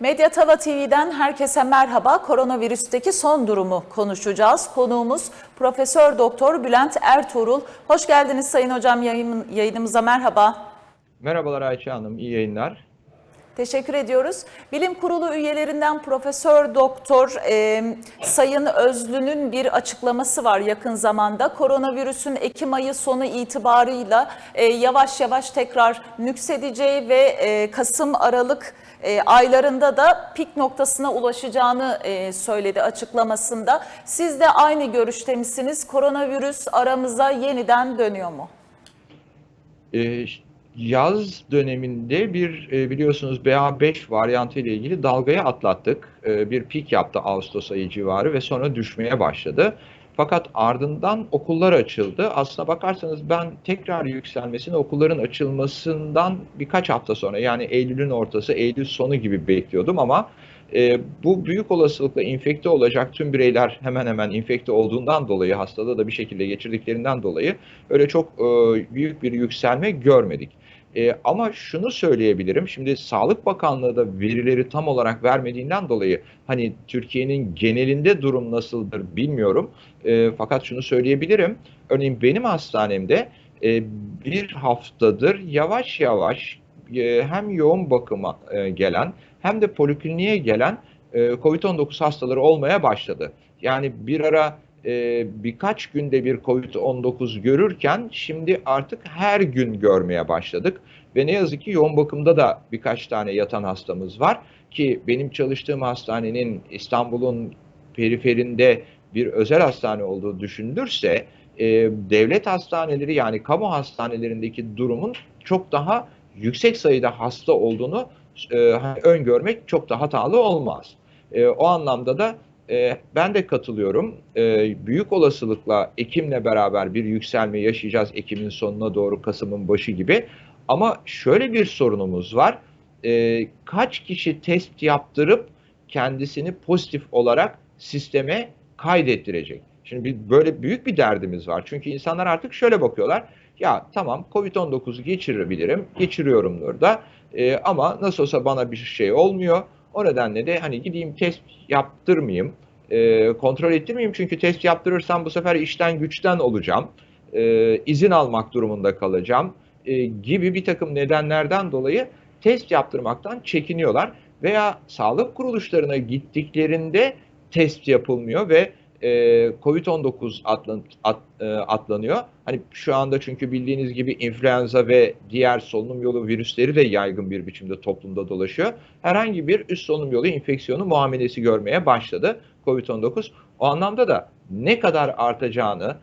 Medya Tava TV'den herkese merhaba. Koronavirüsteki son durumu konuşacağız. Konuğumuz Profesör Doktor Bülent Ertuğrul. Hoş geldiniz Sayın Hocam yayın, yayınımıza merhaba. Merhabalar Ayça Hanım, iyi yayınlar. Teşekkür ediyoruz. Bilim Kurulu üyelerinden Profesör Doktor e, Sayın Özlü'nün bir açıklaması var yakın zamanda. Koronavirüsün Ekim ayı sonu itibarıyla e, yavaş yavaş tekrar nüksedeceği ve e, Kasım Aralık e, aylarında da pik noktasına ulaşacağını e, söyledi açıklamasında. Siz de aynı görüşte misiniz? Koronavirüs aramıza yeniden dönüyor mu? Ee, yaz döneminde bir e, biliyorsunuz BA5 varyantı ile ilgili dalgayı atlattık. Ee, bir pik yaptı Ağustos ayı civarı ve sonra düşmeye başladı. Fakat ardından okullar açıldı. Aslına bakarsanız ben tekrar yükselmesini okulların açılmasından birkaç hafta sonra yani Eylül'ün ortası, Eylül sonu gibi bekliyordum ama e, bu büyük olasılıkla infekte olacak tüm bireyler hemen hemen infekte olduğundan dolayı hastalığı da bir şekilde geçirdiklerinden dolayı öyle çok e, büyük bir yükselme görmedik. E, ama şunu söyleyebilirim. Şimdi Sağlık Bakanlığı da verileri tam olarak vermediğinden dolayı hani Türkiye'nin genelinde durum nasıldır bilmiyorum. E, fakat şunu söyleyebilirim. Örneğin benim hastanemde e, bir haftadır yavaş yavaş e, hem yoğun bakıma e, gelen hem de polikliniğe gelen e, COVID-19 hastaları olmaya başladı. Yani bir ara e, birkaç günde bir COVID-19 görürken şimdi artık her gün görmeye başladık. Ve ne yazık ki yoğun bakımda da birkaç tane yatan hastamız var ki benim çalıştığım hastanenin İstanbul'un periferinde bir özel hastane olduğu düşünülürse e, devlet hastaneleri yani kamu hastanelerindeki durumun çok daha yüksek sayıda hasta olduğunu e, öngörmek çok da hatalı olmaz. E, o anlamda da e, ben de katılıyorum. E, büyük olasılıkla Ekim'le beraber bir yükselme yaşayacağız Ekim'in sonuna doğru Kasım'ın başı gibi. Ama şöyle bir sorunumuz var. E, kaç kişi test yaptırıp kendisini pozitif olarak sisteme kaydettirecek? Şimdi böyle büyük bir derdimiz var. Çünkü insanlar artık şöyle bakıyorlar. Ya tamam Covid-19 geçirebilirim, geçiriyorumdur da e, ama nasıl olsa bana bir şey olmuyor. O nedenle de hani gideyim test yaptırmayayım, e, kontrol ettirmeyeyim çünkü test yaptırırsam bu sefer işten güçten olacağım, e, izin almak durumunda kalacağım e, gibi bir takım nedenlerden dolayı test yaptırmaktan çekiniyorlar veya sağlık kuruluşlarına gittiklerinde test yapılmıyor ve e, Covid-19 atlan, at, e, atlanıyor. Hani şu anda çünkü bildiğiniz gibi influenza ve diğer solunum yolu virüsleri de yaygın bir biçimde toplumda dolaşıyor. Herhangi bir üst solunum yolu enfeksiyonu muamelesi görmeye başladı Covid-19. O anlamda da ne kadar artacağını,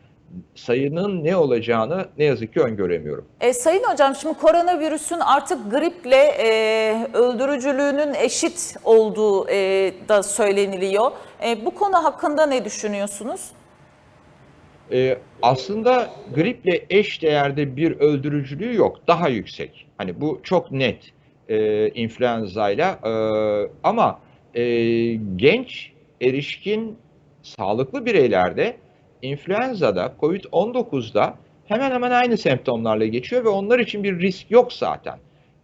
sayının ne olacağını ne yazık ki öngöremiyorum. E, Sayın Hocam şimdi koronavirüsün artık griple e, öldürücülüğünün eşit olduğu e, da söyleniliyor. E, bu konu hakkında ne düşünüyorsunuz? Ee, aslında griple eş değerde bir öldürücülüğü yok. Daha yüksek. Hani bu çok net e, influenzayla. E, ama e, genç, erişkin, sağlıklı bireylerde influenza'da, COVID-19'da hemen hemen aynı semptomlarla geçiyor ve onlar için bir risk yok zaten.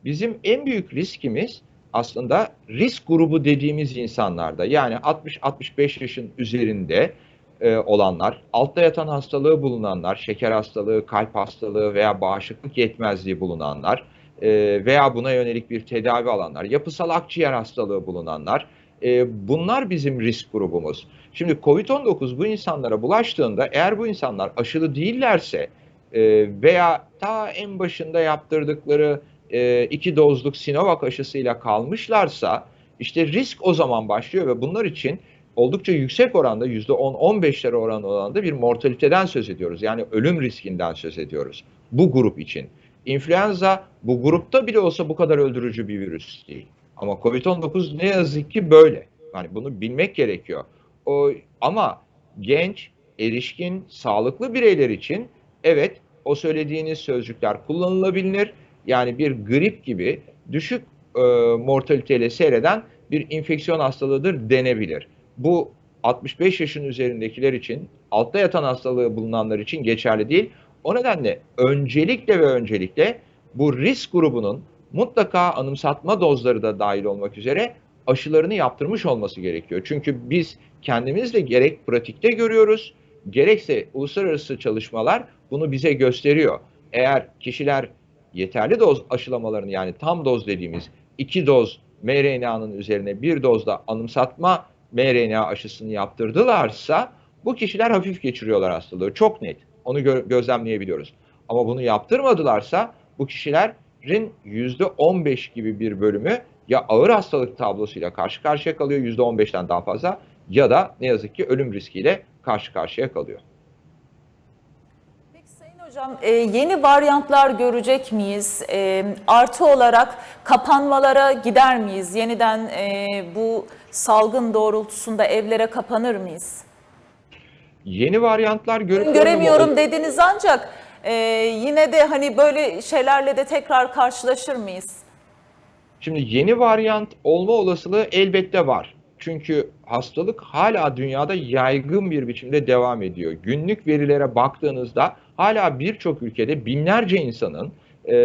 Bizim en büyük riskimiz aslında risk grubu dediğimiz insanlarda yani 60-65 yaşın üzerinde e, olanlar, altta yatan hastalığı bulunanlar, şeker hastalığı, kalp hastalığı veya bağışıklık yetmezliği bulunanlar e, veya buna yönelik bir tedavi alanlar, yapısal akciğer hastalığı bulunanlar, e, bunlar bizim risk grubumuz. Şimdi COVID-19 bu insanlara bulaştığında eğer bu insanlar aşılı değillerse e, veya ta en başında yaptırdıkları e, iki dozluk Sinovac aşısıyla kalmışlarsa işte risk o zaman başlıyor ve bunlar için oldukça yüksek oranda %10-15'lere oran oranda bir mortaliteden söz ediyoruz. Yani ölüm riskinden söz ediyoruz bu grup için. İnfluenza bu grupta bile olsa bu kadar öldürücü bir virüs değil. Ama Covid-19 ne yazık ki böyle. Yani bunu bilmek gerekiyor. O, ama genç, erişkin, sağlıklı bireyler için evet o söylediğiniz sözcükler kullanılabilir. Yani bir grip gibi düşük e, mortaliteyle seyreden bir infeksiyon hastalığıdır denebilir. Bu 65 yaşın üzerindekiler için, altta yatan hastalığı bulunanlar için geçerli değil. O nedenle öncelikle ve öncelikle bu risk grubunun mutlaka anımsatma dozları da dahil olmak üzere aşılarını yaptırmış olması gerekiyor. Çünkü biz kendimiz de gerek pratikte görüyoruz, gerekse uluslararası çalışmalar bunu bize gösteriyor. Eğer kişiler yeterli doz aşılamalarını yani tam doz dediğimiz iki doz mRNA'nın üzerine bir dozda anımsatma mRNA aşısını yaptırdılarsa bu kişiler hafif geçiriyorlar hastalığı. Çok net. Onu gö- gözlemleyebiliyoruz. Ama bunu yaptırmadılarsa bu kişilerin %15 gibi bir bölümü ya ağır hastalık tablosuyla karşı karşıya kalıyor %15'ten daha fazla ya da ne yazık ki ölüm riskiyle karşı karşıya kalıyor. Peki Sayın Hocam e, yeni varyantlar görecek miyiz? E, artı olarak kapanmalara gider miyiz? Yeniden e, bu salgın doğrultusunda evlere kapanır mıyız? Yeni varyantlar görüp Göremiyorum dediniz ancak e, yine de hani böyle şeylerle de tekrar karşılaşır mıyız? Şimdi yeni varyant olma olasılığı elbette var. Çünkü hastalık hala dünyada yaygın bir biçimde devam ediyor. Günlük verilere baktığınızda hala birçok ülkede binlerce insanın e,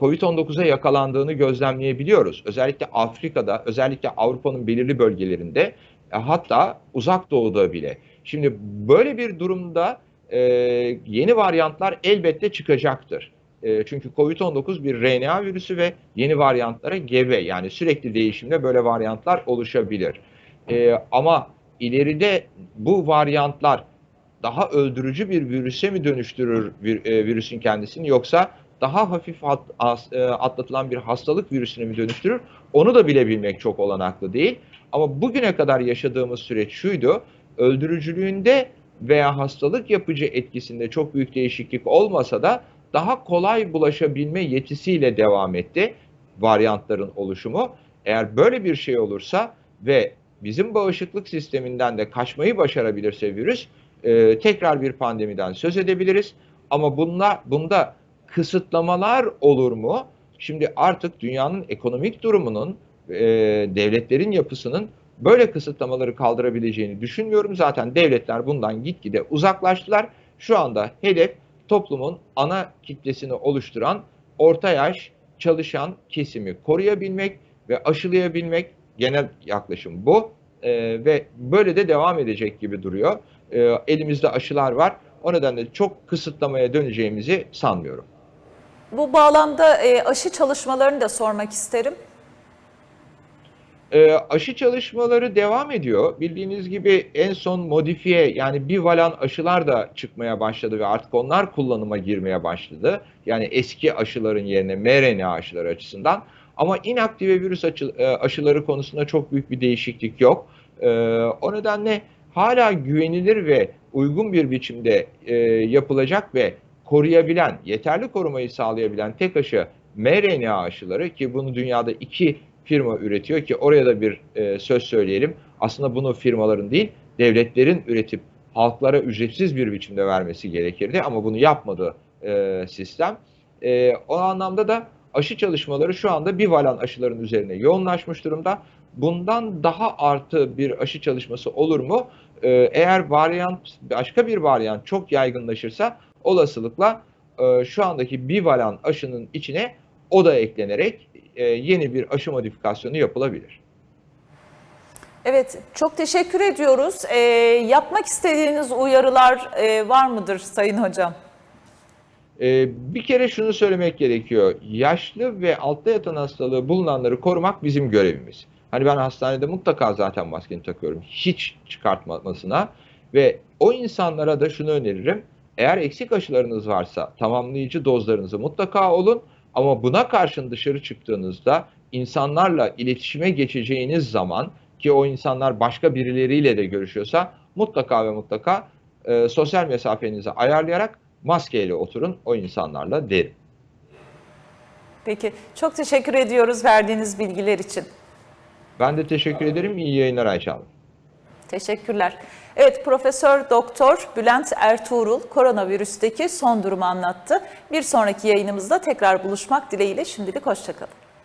COVID-19'a yakalandığını gözlemleyebiliyoruz. Özellikle Afrika'da, özellikle Avrupa'nın belirli bölgelerinde, e, hatta uzak doğuda bile. Şimdi böyle bir durumda e, yeni varyantlar elbette çıkacaktır. E, çünkü COVID-19 bir RNA virüsü ve yeni varyantlara gebe yani sürekli değişimde böyle varyantlar oluşabilir. E, ama ileride bu varyantlar daha öldürücü bir virüse mi dönüştürür vir, e, virüsün kendisini yoksa daha hafif at, as, e, atlatılan bir hastalık virüsüne mi dönüştürür? Onu da bilebilmek çok olanaklı değil. Ama bugüne kadar yaşadığımız süreç şuydu. Öldürücülüğünde veya hastalık yapıcı etkisinde çok büyük değişiklik olmasa da daha kolay bulaşabilme yetisiyle devam etti varyantların oluşumu. Eğer böyle bir şey olursa ve bizim bağışıklık sisteminden de kaçmayı başarabilirse virüs e, tekrar bir pandemiden söz edebiliriz. Ama bunla, bunda kısıtlamalar olur mu? Şimdi artık dünyanın ekonomik durumunun, e, devletlerin yapısının böyle kısıtlamaları kaldırabileceğini düşünmüyorum. Zaten devletler bundan gitgide uzaklaştılar. Şu anda hedef toplumun ana kitlesini oluşturan orta yaş çalışan kesimi koruyabilmek ve aşılayabilmek genel yaklaşım bu Ee, ve böyle de devam edecek gibi duruyor. Ee, elimizde aşılar var. O nedenle çok kısıtlamaya döneceğimizi sanmıyorum. Bu bağlamda e, aşı çalışmalarını da sormak isterim. E, aşı çalışmaları devam ediyor. Bildiğiniz gibi en son modifiye yani bivalent aşılar da çıkmaya başladı ve artık onlar kullanıma girmeye başladı. Yani eski aşıların yerine mRNA aşıları açısından. Ama inaktive virüs e, aşıları konusunda çok büyük bir değişiklik yok. E, o nedenle hala güvenilir ve uygun bir biçimde e, yapılacak ve koruyabilen, yeterli korumayı sağlayabilen tek aşı mRNA aşıları ki bunu dünyada iki firma üretiyor ki oraya da bir e, söz söyleyelim. Aslında bunu firmaların değil, devletlerin üretip halklara ücretsiz bir biçimde vermesi gerekirdi ama bunu yapmadı e, sistem. E, o anlamda da aşı çalışmaları şu anda bivalent aşıların üzerine yoğunlaşmış durumda. Bundan daha artı bir aşı çalışması olur mu? E, eğer varyant, başka bir varyant çok yaygınlaşırsa olasılıkla e, şu andaki bivalent aşının içine o da eklenerek e, yeni bir aşı modifikasyonu yapılabilir. Evet, çok teşekkür ediyoruz. E, yapmak istediğiniz uyarılar e, var mıdır Sayın Hocam? E, bir kere şunu söylemek gerekiyor. Yaşlı ve altta yatan hastalığı bulunanları korumak bizim görevimiz. Hani ben hastanede mutlaka zaten maskeni takıyorum. Hiç çıkartmasına ve o insanlara da şunu öneririm. Eğer eksik aşılarınız varsa tamamlayıcı dozlarınızı mutlaka olun. Ama buna karşın dışarı çıktığınızda insanlarla iletişime geçeceğiniz zaman ki o insanlar başka birileriyle de görüşüyorsa mutlaka ve mutlaka e, sosyal mesafenizi ayarlayarak maskeyle oturun o insanlarla derim. Peki, çok teşekkür ediyoruz verdiğiniz bilgiler için. Ben de teşekkür ederim. İyi yayınlar Ayşe Hanım. Teşekkürler. Evet, Profesör Doktor Bülent Ertuğrul koronavirüsteki son durumu anlattı. Bir sonraki yayınımızda tekrar buluşmak dileğiyle şimdilik hoşçakalın.